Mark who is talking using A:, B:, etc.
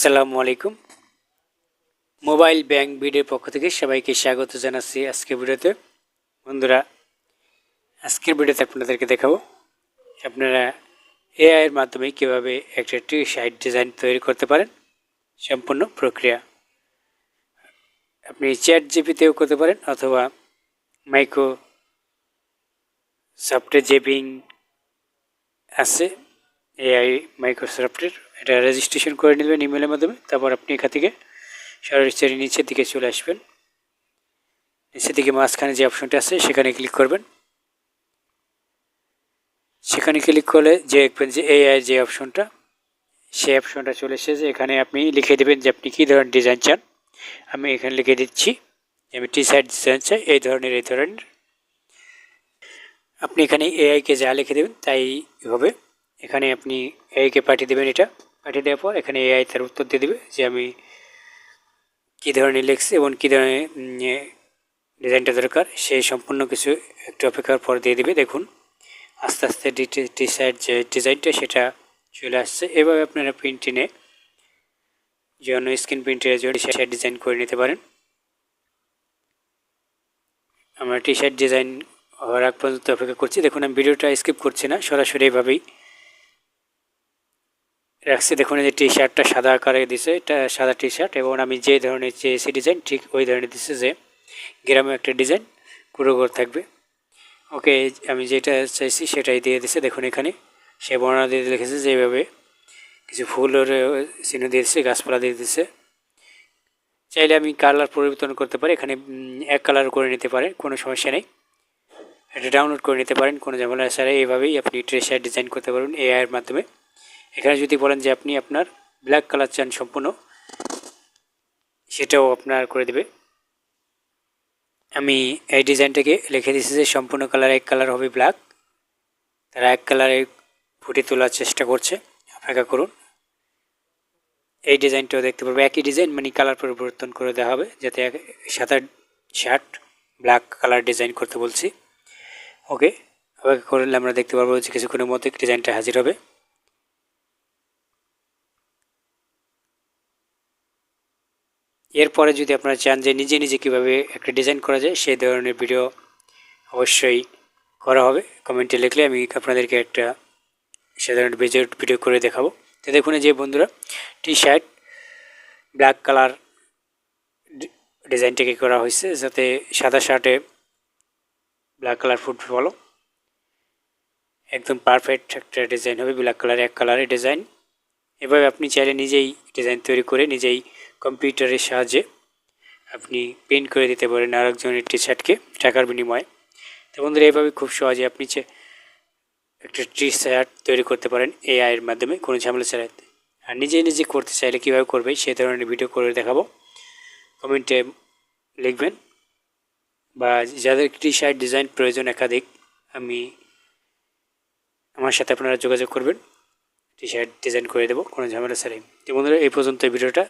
A: সালামু আলাইকুম। Mobile bank বিডের পক্ষ থেকে সবাইকে স্বাগত জানাচ্ছি আজকের ভিডিওতে। বন্ধুরা, আজকের ভিডিওতে আপনাদেরকে দেখাবো আপনারা এআইয়ের মাধ্যমে কীভাবে একটা টি শার্ট ডিজাইন তৈরি করতে পারেন, সম্পূর্ণ প্রক্রিয়া। আপনি চ্যাট জিপিতেও করতে পারেন অথবা মাইক্রো সফটওয়্যার জেপিং আছে এআই মাইক্রোসফটের এটা রেজিস্ট্রেশন করে নেবেন ইমেলের মাধ্যমে, তারপর আপনি এখান থেকে সরাসরি নিচের দিকে চলে আসবেন। নিচের দিকে মাঝখানে যে অপশনটা আছে, সেখানে ক্লিক করবেন। সেখানে ক্লিক করলে যে দেখবেন যে এআই যে অপশনটা সেই অপশনটা চলে এসেছে। এখানে আপনি লিখে দেবেন যে আপনি কী ধরনের ডিজাইন চান। আমি এখানে লিখে দিচ্ছি আমি টি শার্ট ডিজাইন চাই, এই ধরনের এই ধরনের। আপনি এখানে এআইকে যা লিখে দেবেন, তাই হবে। এখানে আপনি এআইকে পাঠিয়ে দেবেন এটা। পাঠিয়ে দেওয়ার পর এখানে এআই তার উত্তর দিয়ে দেবে যে আমি কী ধরনের লিখছি এবং কী ধরনের ডিজাইনটা দরকার সেই সম্পূর্ণ কিছু একটু অপেক্ষার পর দিয়ে দেবে। দেখুন, আস্তে আস্তে শার্ট যে ডিজাইনটা সেটা চলে আসছে। এভাবে আপনারা প্রিন্টিনে যে অন্য স্ক্রিন প্রিন্টের জন্য টি শার্ট ডিজাইন করে নিতে পারেন। আমরা টি শার্ট ডিজাইন হওয়ার আগ পর্যন্ত অপেক্ষা করছি। দেখুন, আমি ভিডিওটা স্কিপ করছি না। সরাসরি এভাবেই রাখছি দেখুন যে টি শার্টটা সাদা আকারে দিছে, এটা সাদা টি শার্ট এবং আমি যে ধরনের চেয়েছি ডিজাইন ঠিক ওই ধরনের দিছে যে গ্রামে একটা ডিজাইন পুরো ঘর থাকবে। ওকে আমি যেটা চাইছি সেটাই দিয়ে দিছে। দেখুন এখানে সে বর্ণনা দিয়ে লিখেছে যে এইভাবে কিছু ফুলের চিহ্ন দিয়ে দিচ্ছে গাছপালা দিয়ে দিচ্ছে চাইলে আমি কালার পরিবর্তন করতে পারি, এখানে এক কালার করে নিতে পারেন, কোনো সমস্যা নেই। এটা ডাউনলোড করে নিতে পারেন, কোনো ঝামেলা ছাড়া এইভাবেই আপনি ট্রেসার ডিজাইন করতে পারবেন এআইয়ের মাধ্যমে। এখানে যদি বলেন যে আপনি আপনার ব্ল্যাক কালার চান সম্পূর্ণ, সেটাও আপনার করে দেবে। আমি এই ডিজাইনটাকে লিখে দিচ্ছি যে সম্পূর্ণ কালার এক কালার হবে ব্ল্যাক তারা এক কালারে ফুটে তোলার চেষ্টা করছে। অপেক্ষা করুন। এই ডিজাইনটাও দেখতে পারব। একই ডিজাইন মানে কালার পরিবর্তন করে দেওয়া হবে, যাতে সাদা শার্ট ব্ল্যাক কালার ডিজাইন করতে বলছি। ওকে অপেক্ষা করলে আমরা দেখতে পারব যে কিছুক্ষণের মধ্যে ডিজাইনটা হাজির হবে। এরপরে যদি আপনারা চান যে নিজে নিজে কীভাবে একটা ডিজাইন করা যায়, সেই ধরনের ভিডিও অবশ্যই করা হবে। কমেন্টে লিখলে আমি আপনাদেরকে একটা সে ধরনের ভিডিও করে দেখাবো। তো দেখুন যে বন্ধুরা টি শার্ট ব্ল্যাক কালার ডিজাইনটাকে করা হয়েছে যাতে সাদা শার্টে ব্ল্যাক কালার ফুট ফলো একদম পারফেক্ট একটা ডিজাইন হবে ব্ল্যাক কালার এক কালারের ডিজাইন। এভাবে আপনি চাইলে নিজেই ডিজাইন তৈরি করে নিজেই কম্পিউটারের সাহায্যে আপনি প্রিন্ট করে দিতে পারেন আরেকজনের টি শার্টকে টাকার বিনিময়ে। তো বন্ধুরা এইভাবে খুব সহজে আপনি একটা টি শার্ট তৈরি করতে পারেন এআইয়ের মাধ্যমে, কোনো ঝামেলা ছাড়াই আর নিজে নিজে করতে চাইলে কীভাবে করবে সেই ধরনের ভিডিও করে দেখাবো। কমেন্টে লিখবেন। বা যাদের টি শার্ট ডিজাইন প্রয়োজন একাধিক, আমি আমার সাথে আপনারা যোগাযোগ করবেন। টি শার্ট ডিজাইন করে দেবো, কোনো ঝামেলা ছাড়াই। তো বন্ধুরা, এই পর্যন্ত ভিডিওটা।